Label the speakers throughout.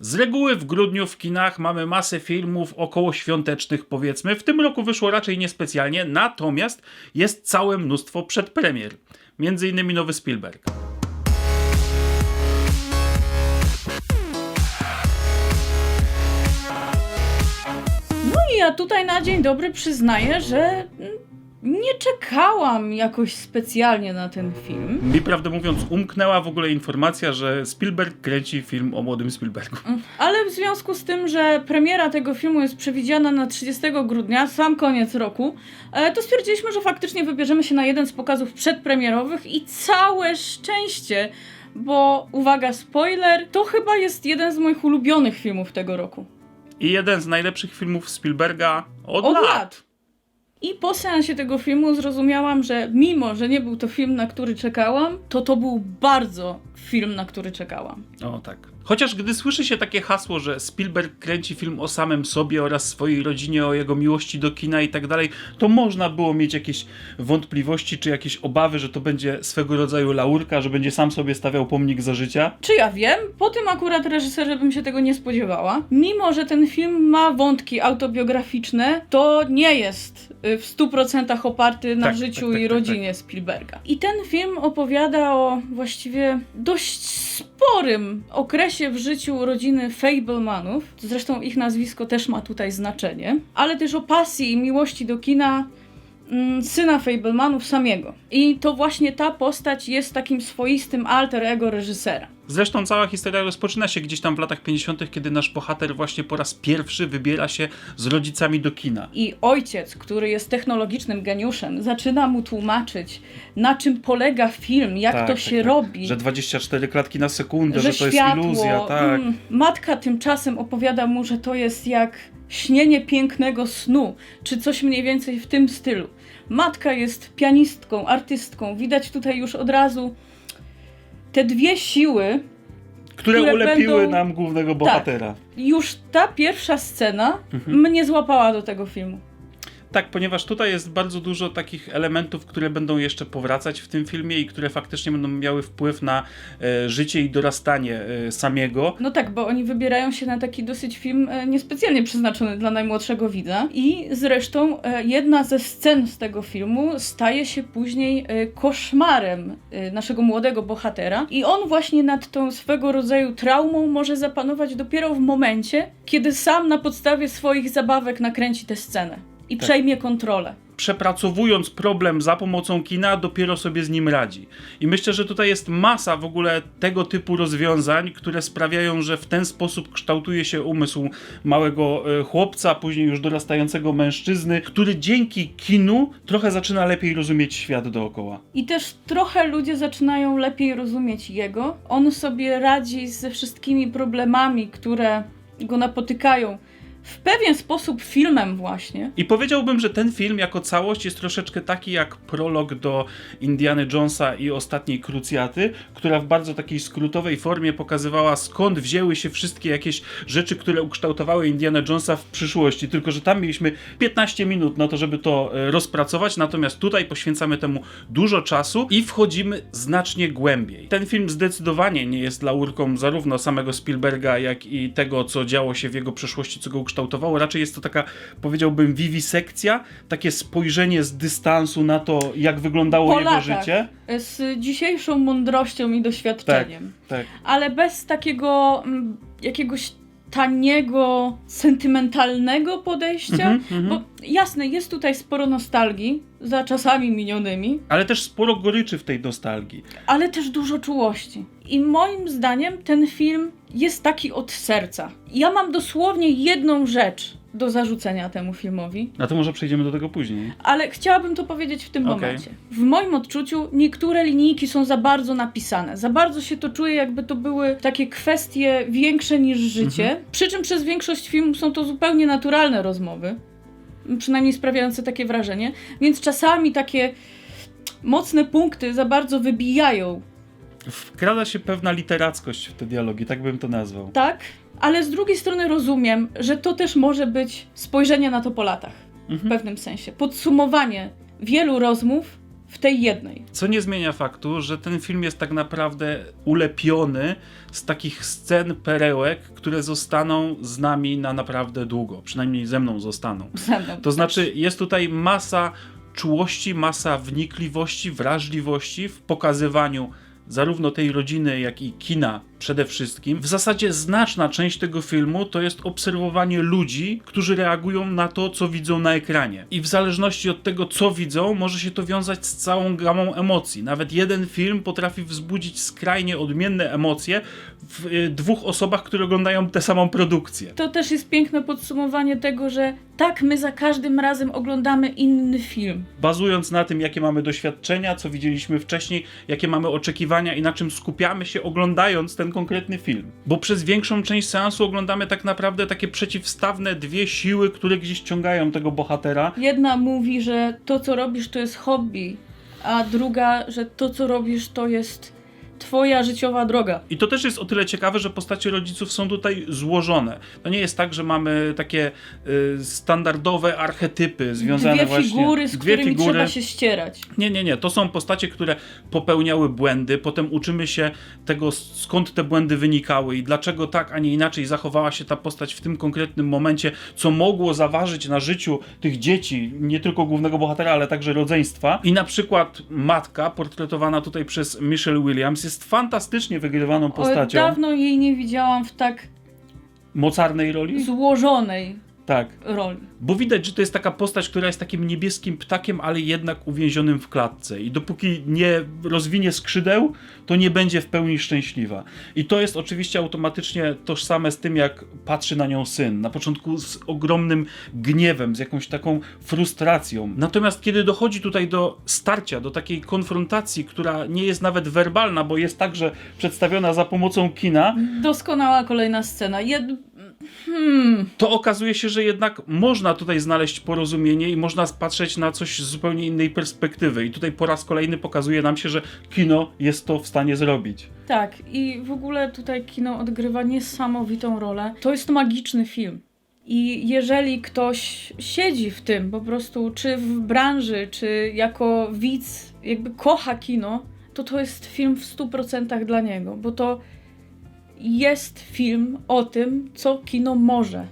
Speaker 1: Z reguły w grudniu w kinach mamy masę filmów okołoświątecznych, powiedzmy. W tym roku wyszło raczej niespecjalnie, natomiast jest całe mnóstwo przedpremier. Między innymi nowy Spielberg.
Speaker 2: No i ja tutaj na dzień dobry przyznaję, że nie czekałam jakoś specjalnie na ten film.
Speaker 1: Mi prawdę mówiąc umknęła w ogóle informacja, że Spielberg kręci film o młodym Spielbergu.
Speaker 2: Ale w związku z tym, że premiera tego filmu jest przewidziana na 30 grudnia, sam koniec roku, e, to stwierdziliśmy, że faktycznie wybierzemy się na jeden z pokazów przedpremierowych i całe szczęście, bo uwaga, spoiler, to chyba jest jeden z moich ulubionych filmów tego roku.
Speaker 1: I jeden z najlepszych filmów Spielberga od,
Speaker 2: Od
Speaker 1: lat.
Speaker 2: lat. I po seansie tego filmu zrozumiałam, że mimo, że nie był to film, na który czekałam, to to był bardzo film, na który czekałam.
Speaker 1: O tak. Chociaż gdy słyszy się takie hasło, że Spielberg kręci film o samym sobie oraz swojej rodzinie, o jego miłości do kina i tak dalej, to można było mieć jakieś wątpliwości czy jakieś obawy, że to będzie swego rodzaju laurka, że będzie sam sobie stawiał pomnik za życia.
Speaker 2: Czy ja wiem? Po tym akurat reżyserze bym się tego nie spodziewała. Mimo, że ten film ma wątki autobiograficzne, to nie jest y, w 100% oparty na
Speaker 1: Tak,
Speaker 2: życiu
Speaker 1: tak, tak,
Speaker 2: i
Speaker 1: tak,
Speaker 2: rodzinie Spielberga. I ten film opowiada o właściwie dość sporym okresie w życiu rodziny Fablemanów. Zresztą ich nazwisko też ma tutaj znaczenie. Ale też o pasji i miłości do kina mm, syna Fablemanów samego. I to właśnie ta postać jest takim swoistym alter ego reżysera.
Speaker 1: Zresztą cała historia rozpoczyna się gdzieś tam w latach 50., kiedy nasz bohater właśnie po raz pierwszy wybiera się z rodzicami do kina.
Speaker 2: I ojciec, który jest technologicznym geniuszem, zaczyna mu tłumaczyć, na czym polega film, jak
Speaker 1: Tak,
Speaker 2: to
Speaker 1: tak,
Speaker 2: się
Speaker 1: tak.
Speaker 2: robi.
Speaker 1: Że 24 klatki na sekundę,
Speaker 2: że
Speaker 1: że, to jest
Speaker 2: światło,
Speaker 1: iluzja, tak.
Speaker 2: mm, matka tymczasem opowiada mu, że to jest jak śnienie pięknego snu, czy coś mniej więcej w tym stylu. Matka jest pianistką, artystką. Widać tutaj już od razu te dwie siły.
Speaker 1: które,
Speaker 2: które
Speaker 1: ulepiły
Speaker 2: będą-
Speaker 1: nam głównego bohatera.
Speaker 2: Już ta pierwsza scena
Speaker 1: Mhm.
Speaker 2: mnie złapała do tego filmu.
Speaker 1: Tak, ponieważ tutaj jest bardzo dużo takich elementów, które będą jeszcze powracać w tym filmie i które faktycznie będą miały wpływ na e, życie i dorastanie e, samego.
Speaker 2: No tak, bo oni wybierają się na taki dosyć film e, niespecjalnie przeznaczony dla najmłodszego widza. I zresztą e, jedna ze scen z tego filmu staje się później e, koszmarem e, naszego młodego bohatera. I on właśnie nad tą swego rodzaju traumą może zapanować dopiero w momencie, kiedy sam na podstawie swoich zabawek nakręci tę scenę. I
Speaker 1: Tak.
Speaker 2: przejmie kontrolę.
Speaker 1: Przepracowując problem za pomocą kina, dopiero sobie z nim radzi. I myślę, że tutaj jest masa w ogóle tego typu rozwiązań, które sprawiają, że w ten sposób kształtuje się umysł małego e, chłopca, później już dorastającego mężczyzny, który dzięki kinu trochę zaczyna lepiej rozumieć świat dookoła.
Speaker 2: I też trochę ludzie zaczynają lepiej rozumieć jego. On sobie radzi ze wszystkimi problemami, które go napotykają. W pewien sposób filmem właśnie.
Speaker 1: I powiedziałbym, że ten film jako całość jest troszeczkę taki jak prolog do Indiana Jonesa i ostatniej krucjaty, która w bardzo takiej skrótowej formie pokazywała skąd wzięły się wszystkie jakieś rzeczy, które ukształtowały Indiana Jonesa w przyszłości. Tylko, że tam mieliśmy 15 minut na to, żeby to e, rozpracować, natomiast tutaj poświęcamy temu dużo czasu i wchodzimy znacznie głębiej. Ten film zdecydowanie nie jest laurką zarówno samego Spielberga, jak i tego, co działo się w jego przeszłości, co go ukształtowało. Raczej jest to taka, powiedziałbym, wiwisekcja, takie spojrzenie z dystansu na to, jak wyglądało
Speaker 2: Po
Speaker 1: jego
Speaker 2: latach.
Speaker 1: życie.
Speaker 2: Z dzisiejszą mądrością i doświadczeniem.
Speaker 1: Tak.
Speaker 2: Ale bez takiego mm, jakiegoś taniego, sentymentalnego podejścia.
Speaker 1: Mhm, mhm.
Speaker 2: Bo jasne, jest tutaj sporo nostalgii za czasami minionymi,
Speaker 1: Ale też sporo goryczy w tej nostalgii.
Speaker 2: ale też dużo czułości. I moim zdaniem ten film jest taki od serca. Ja mam dosłownie jedną rzecz do zarzucenia temu filmowi,
Speaker 1: A to może przejdziemy do tego później.
Speaker 2: ale chciałabym to powiedzieć w tym
Speaker 1: Okej.
Speaker 2: momencie. W moim odczuciu niektóre linijki są za bardzo napisane. Za bardzo się to czuje, jakby to były takie kwestie większe niż życie.
Speaker 1: Mhm.
Speaker 2: Przy czym przez większość filmu są to zupełnie naturalne rozmowy. Przynajmniej sprawiające takie wrażenie. Więc czasami takie mocne punkty za bardzo wybijają
Speaker 1: Wkrada się pewna literackość w te dialogi, tak bym to nazwał.
Speaker 2: Tak, ale z drugiej strony rozumiem, że to też może być spojrzenie na to po latach. W
Speaker 1: Mhm.
Speaker 2: pewnym sensie. Podsumowanie wielu rozmów w tej jednej.
Speaker 1: Co nie zmienia faktu, że ten film jest tak naprawdę ulepiony z takich scen, perełek, które zostaną z nami na naprawdę długo. Przynajmniej ze mną zostaną.
Speaker 2: Ze mną
Speaker 1: To znaczy, jest tutaj masa czułości, masa wnikliwości, wrażliwości w pokazywaniu zarówno tej rodziny, jak i kina przede wszystkim. W zasadzie znaczna część tego filmu to jest obserwowanie ludzi, którzy reagują na to, co widzą na ekranie. I w zależności od tego, co widzą, może się to wiązać z całą gamą emocji. Nawet jeden film potrafi wzbudzić skrajnie odmienne emocje w y, dwóch osobach, które oglądają tę samą produkcję.
Speaker 2: To też jest piękne podsumowanie tego, że tak, my za każdym razem oglądamy inny film.
Speaker 1: bazując na tym, jakie mamy doświadczenia, co widzieliśmy wcześniej, jakie mamy oczekiwania i na czym skupiamy się oglądając ten konkretny film. Bo przez większą część seansu oglądamy tak naprawdę takie przeciwstawne dwie siły, które gdzieś ciągają tego bohatera.
Speaker 2: Jedna mówi, że to, co robisz, to jest hobby, a druga, że to, co robisz, to jest twoja życiowa droga.
Speaker 1: I to też jest o tyle ciekawe, że postacie rodziców są tutaj złożone. To nie jest tak, że mamy takie y, standardowe archetypy związane
Speaker 2: Dwie
Speaker 1: właśnie...
Speaker 2: figury, z
Speaker 1: dwie
Speaker 2: którymi
Speaker 1: figury.
Speaker 2: trzeba się ścierać.
Speaker 1: Nie, nie, nie. To są postacie, które popełniały błędy, potem uczymy się tego, skąd te błędy wynikały i dlaczego tak, a nie inaczej zachowała się ta postać w tym konkretnym momencie, co mogło zaważyć na życiu tych dzieci, nie tylko głównego bohatera, ale także rodzeństwa. I na przykład matka, portretowana tutaj przez Michelle Williams, jest fantastycznie wygrywaną
Speaker 2: O,
Speaker 1: postacią.
Speaker 2: dawno jej nie widziałam w tak
Speaker 1: Mocarnej roli?
Speaker 2: złożonej
Speaker 1: Tak.
Speaker 2: roli.
Speaker 1: Bo widać, że to jest taka postać, która jest takim niebieskim ptakiem, ale jednak uwięzionym w klatce. I dopóki nie rozwinie skrzydeł, to nie będzie w pełni szczęśliwa. I to jest oczywiście automatycznie tożsame z tym, jak patrzy na nią syn. Na początku z ogromnym gniewem, z jakąś taką frustracją. Natomiast kiedy dochodzi tutaj do starcia, do takiej konfrontacji, która nie jest nawet werbalna, bo jest także przedstawiona za pomocą kina,
Speaker 2: Doskonała kolejna scena. Jed... Hmm.
Speaker 1: to okazuje się, że jednak można tutaj znaleźć porozumienie i można patrzeć na coś z zupełnie innej perspektywy. I tutaj po raz kolejny pokazuje nam się, że kino jest to w stanie zrobić.
Speaker 2: Tak, i w ogóle tutaj kino odgrywa niesamowitą rolę. To jest magiczny film. I jeżeli ktoś siedzi w tym, po prostu, czy w branży, czy jako widz, jakby kocha kino, to to jest film w 100% dla niego, bo to jest film o tym, co kino może.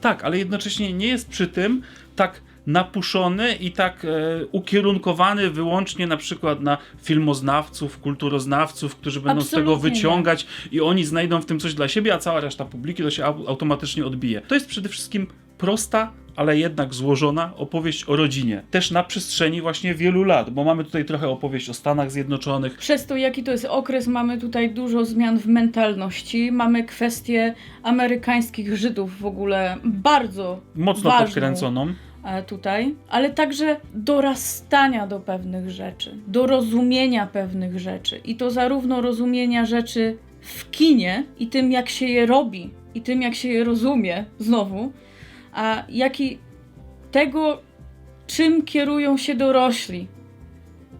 Speaker 1: Tak, ale jednocześnie nie jest przy tym tak napuszony i tak e, ukierunkowany wyłącznie na przykład na filmoznawców, kulturoznawców, którzy będą z tego
Speaker 2: Absolutnie nie.
Speaker 1: wyciągać i oni znajdą w tym coś dla siebie, a cała reszta publiki to się au- automatycznie odbije. To jest przede wszystkim prosta, ale jednak złożona opowieść o rodzinie. Też na przestrzeni właśnie wielu lat, bo mamy tutaj trochę opowieść o Stanach Zjednoczonych,
Speaker 2: Przez to, jaki to jest okres, mamy tutaj dużo zmian w mentalności. Mamy kwestię amerykańskich Żydów w ogóle bardzo
Speaker 1: mocno
Speaker 2: ważną.
Speaker 1: podkręconą.
Speaker 2: e, tutaj, ale także dorastania do pewnych rzeczy, do rozumienia pewnych rzeczy. I to zarówno rozumienia rzeczy w kinie i tym, jak się je robi, i tym, jak się je rozumie, znowu, a jak i tego, czym kierują się dorośli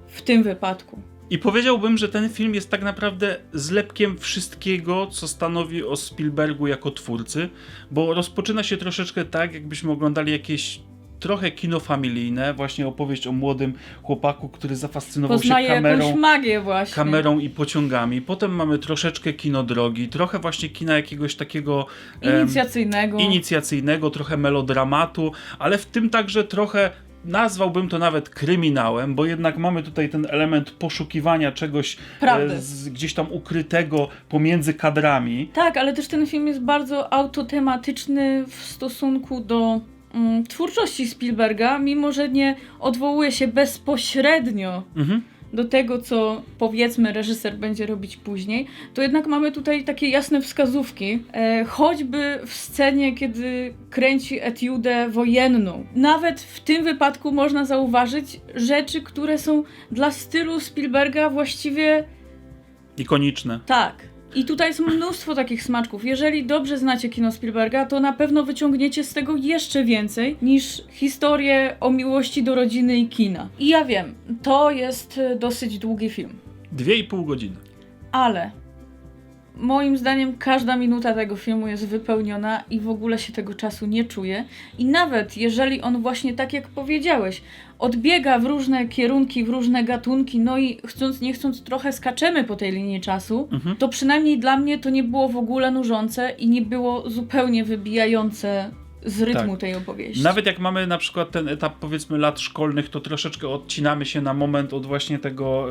Speaker 2: w tym wypadku.
Speaker 1: I powiedziałbym, że ten film jest tak naprawdę zlepkiem wszystkiego, co stanowi o Spielbergu jako twórcy, bo rozpoczyna się troszeczkę tak, jakbyśmy oglądali jakieś trochę kino familijne, właśnie opowieść o młodym chłopaku, który zafascynował
Speaker 2: Poznaje
Speaker 1: się kamerą.
Speaker 2: magię właśnie.
Speaker 1: kamerą i pociągami. Potem mamy troszeczkę kino drogi, trochę właśnie kina jakiegoś takiego em,
Speaker 2: Inicjacyjnego.
Speaker 1: inicjacyjnego, trochę melodramatu, ale w tym także trochę nazwałbym to nawet kryminałem, bo jednak mamy tutaj ten element poszukiwania czegoś e, z, gdzieś tam ukrytego pomiędzy kadrami.
Speaker 2: Tak, ale też ten film jest bardzo autotematyczny w stosunku do twórczości Spielberga, mimo że nie odwołuje się bezpośrednio
Speaker 1: Mhm.
Speaker 2: do tego, co powiedzmy reżyser będzie robić później, to jednak mamy tutaj takie jasne wskazówki, e, choćby w scenie, kiedy kręci etiudę wojenną. Nawet w tym wypadku można zauważyć rzeczy, które są dla stylu Spielberga właściwie
Speaker 1: Ikoniczne.
Speaker 2: tak. I tutaj jest mnóstwo takich smaczków. Jeżeli dobrze znacie kino Spielberga, to na pewno wyciągniecie z tego jeszcze więcej niż historię o miłości do rodziny i kina. I ja wiem, to jest e, dosyć długi film,
Speaker 1: Dwie i pół godziny.
Speaker 2: ale moim zdaniem każda minuta tego filmu jest wypełniona i w ogóle się tego czasu nie czuje. I nawet jeżeli on właśnie tak jak powiedziałeś, odbiega w różne kierunki, w różne gatunki, no i chcąc nie chcąc trochę skaczemy po tej linii czasu,
Speaker 1: Mhm.
Speaker 2: to przynajmniej dla mnie to nie było w ogóle nużące i nie było zupełnie wybijające z rytmu
Speaker 1: Tak.
Speaker 2: tej opowieści.
Speaker 1: Nawet jak mamy na przykład ten etap powiedzmy lat szkolnych, to troszeczkę odcinamy się na moment od właśnie tego,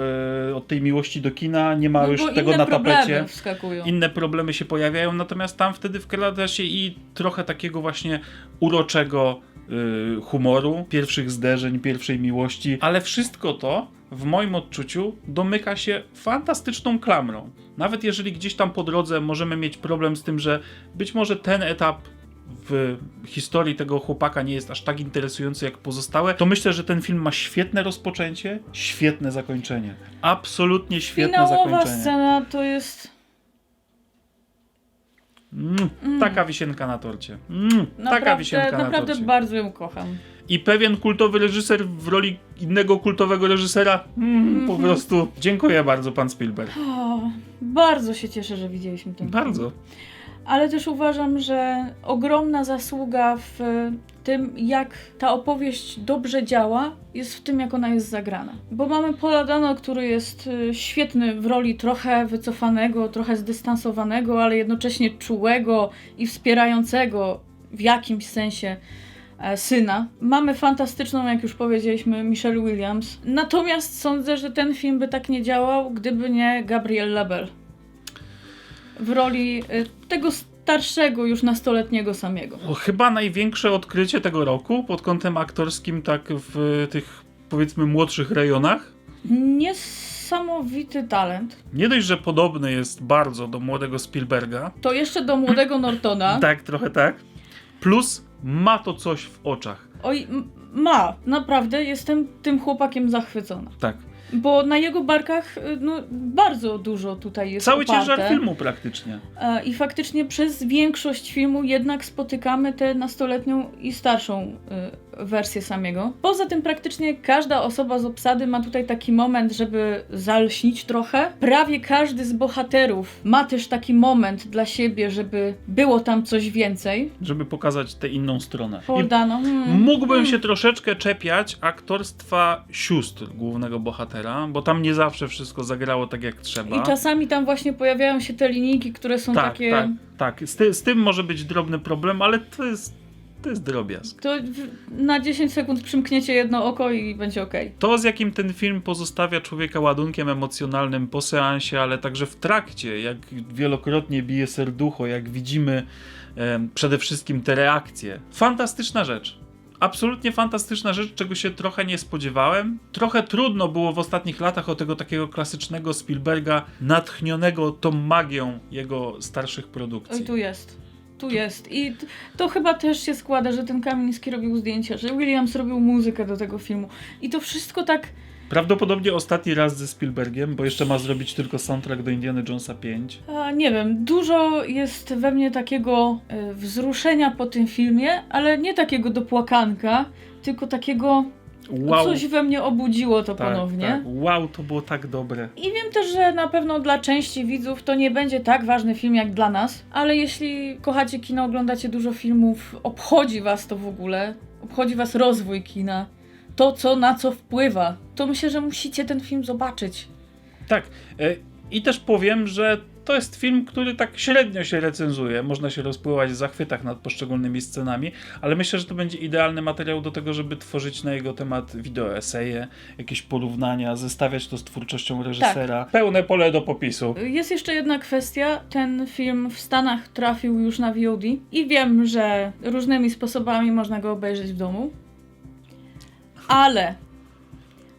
Speaker 1: e, od tej miłości do kina, nie ma
Speaker 2: no,
Speaker 1: już tego na tapecie.
Speaker 2: wskakują.
Speaker 1: Inne problemy się pojawiają, natomiast tam wtedy wkrada się i trochę takiego właśnie uroczego y, humoru, pierwszych zderzeń, pierwszej miłości, ale wszystko to w moim odczuciu domyka się fantastyczną klamrą. Nawet jeżeli gdzieś tam po drodze możemy mieć problem z tym, że być może ten etap w historii tego chłopaka nie jest aż tak interesujący jak pozostałe, to myślę, że ten film ma świetne rozpoczęcie, świetne zakończenie. Absolutnie świetne
Speaker 2: Finałowa
Speaker 1: zakończenie.
Speaker 2: scena to jest
Speaker 1: Mm, Taka wisienka na torcie. Mm, taka
Speaker 2: naprawdę,
Speaker 1: wisienka na
Speaker 2: naprawdę
Speaker 1: torcie.
Speaker 2: bardzo ją kocham.
Speaker 1: I pewien kultowy reżyser w roli innego kultowego reżysera. Mm, Po
Speaker 2: Mhm.
Speaker 1: prostu dziękuję bardzo, pan Spielberg.
Speaker 2: O, bardzo się cieszę, że widzieliśmy ten film. Ale też uważam, że ogromna zasługa w tym, jak ta opowieść dobrze działa, jest w tym, jak ona jest zagrana. Bo mamy Paula Dano, który jest y, świetny w roli trochę wycofanego, trochę zdystansowanego, ale jednocześnie czułego i wspierającego w jakimś sensie e, syna. Mamy fantastyczną, jak już powiedzieliśmy, Michelle Williams. Natomiast sądzę, że ten film by tak nie działał, gdyby nie Gabriel Labelle w roli y, tego starszego, już nastoletniego samego.
Speaker 1: Chyba największe odkrycie tego roku pod kątem aktorskim, tak w tych powiedzmy młodszych rejonach.
Speaker 2: Niesamowity talent.
Speaker 1: Nie dość, że podobny jest bardzo do młodego Spielberga.
Speaker 2: To jeszcze do młodego Nortona.
Speaker 1: Tak, trochę tak. Plus ma to coś w oczach.
Speaker 2: Oj, ma. Naprawdę jestem tym chłopakiem zachwycona.
Speaker 1: Tak.
Speaker 2: Bo na jego barkach y, no, bardzo dużo tutaj jest
Speaker 1: Cały
Speaker 2: oparte.
Speaker 1: ciężar filmu praktycznie.
Speaker 2: E, I faktycznie przez większość filmu jednak spotykamy tę nastoletnią i starszą y, wersję samego. Poza tym praktycznie każda osoba z obsady ma tutaj taki moment, żeby zalśnić trochę. Prawie każdy z bohaterów ma też taki moment dla siebie, żeby było tam coś więcej.
Speaker 1: żeby pokazać tę inną stronę.
Speaker 2: Podano. Hmm.
Speaker 1: mógłbym
Speaker 2: Hmm.
Speaker 1: się troszeczkę czepiać aktorstwa sióstr głównego bohatera, bo tam nie zawsze wszystko zagrało tak jak trzeba.
Speaker 2: I czasami tam właśnie pojawiają się te linijki, które są
Speaker 1: tak,
Speaker 2: takie...
Speaker 1: tak, tak. Z, ty, z tym może być drobny problem, ale to jest, to jest drobiazg.
Speaker 2: To na 10 sekund przymkniecie jedno oko i będzie okej.
Speaker 1: To, z jakim ten film pozostawia człowieka ładunkiem emocjonalnym po seansie, ale także w trakcie, jak wielokrotnie bije serducho, jak widzimy przede wszystkim te reakcje. Fantastyczna rzecz. Absolutnie fantastyczna rzecz, czego się trochę nie spodziewałem. Trochę trudno było w ostatnich latach o tego takiego klasycznego Spielberga, natchnionego tą magią jego starszych produkcji.
Speaker 2: Oj, tu jest. Tu jest. I to chyba też się składa, że ten Kamiński robił zdjęcia, że Williams robił muzykę do tego filmu. I to wszystko tak.
Speaker 1: Prawdopodobnie ostatni raz ze Spielbergiem, bo jeszcze ma zrobić tylko soundtrack do Indiana Jonesa 5.
Speaker 2: A, nie wiem, dużo jest we mnie takiego e, wzruszenia po tym filmie, ale nie takiego do płakanka, tylko takiego.
Speaker 1: Wow,
Speaker 2: Coś we mnie obudziło to
Speaker 1: tak,
Speaker 2: ponownie.
Speaker 1: tak. Wow, to było tak dobre.
Speaker 2: I wiem też, że na pewno dla części widzów to nie będzie tak ważny film jak dla nas, ale jeśli kochacie kino, oglądacie dużo filmów, obchodzi was to w ogóle, obchodzi was rozwój kina, to co na co wpływa, to myślę, że musicie ten film zobaczyć.
Speaker 1: Tak. e, I też powiem, że to jest film, który tak średnio się recenzuje. Można się rozpływać w zachwytach nad poszczególnymi scenami, ale myślę, że to będzie idealny materiał do tego, żeby tworzyć na jego temat wideoeseje, jakieś porównania, zestawiać to z twórczością reżysera. Pełne pole do popisu.
Speaker 2: Jest jeszcze jedna kwestia, ten film w Stanach trafił już na VOD i wiem, że różnymi sposobami można go obejrzeć w domu, ale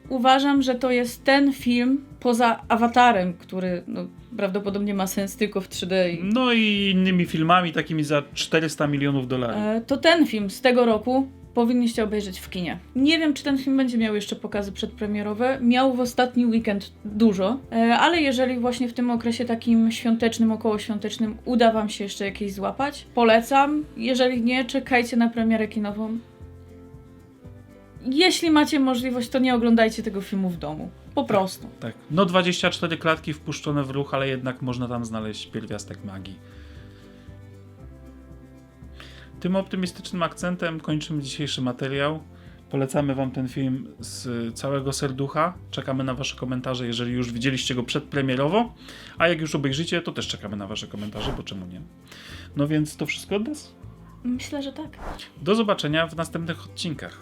Speaker 2: uważam, że to jest ten film poza Awatarem, który no, prawdopodobnie ma sens tylko w 3D. I,
Speaker 1: No i innymi filmami takimi za 400 milionów dolarów.
Speaker 2: e, to ten film z tego roku powinniście obejrzeć w kinie. Nie wiem, czy ten film będzie miał jeszcze pokazy przedpremierowe. Miał w ostatni weekend dużo, e, ale jeżeli właśnie w tym okresie takim świątecznym, okołoświątecznym uda wam się jeszcze jakieś złapać, polecam. Jeżeli nie, czekajcie na premierę kinową. Jeśli macie możliwość, to nie oglądajcie tego filmu w domu. Po prostu.
Speaker 1: Tak. No 24 klatki wpuszczone w ruch, ale jednak można tam znaleźć pierwiastek magii. Tym optymistycznym akcentem kończymy dzisiejszy materiał. Polecamy Wam ten film z całego serducha. Czekamy na Wasze komentarze, jeżeli już widzieliście go przedpremierowo. A jak już obejrzycie, to też czekamy na Wasze komentarze, bo czemu nie? No więc to wszystko od nas.
Speaker 2: Myślę, że tak.
Speaker 1: Do zobaczenia w następnych odcinkach.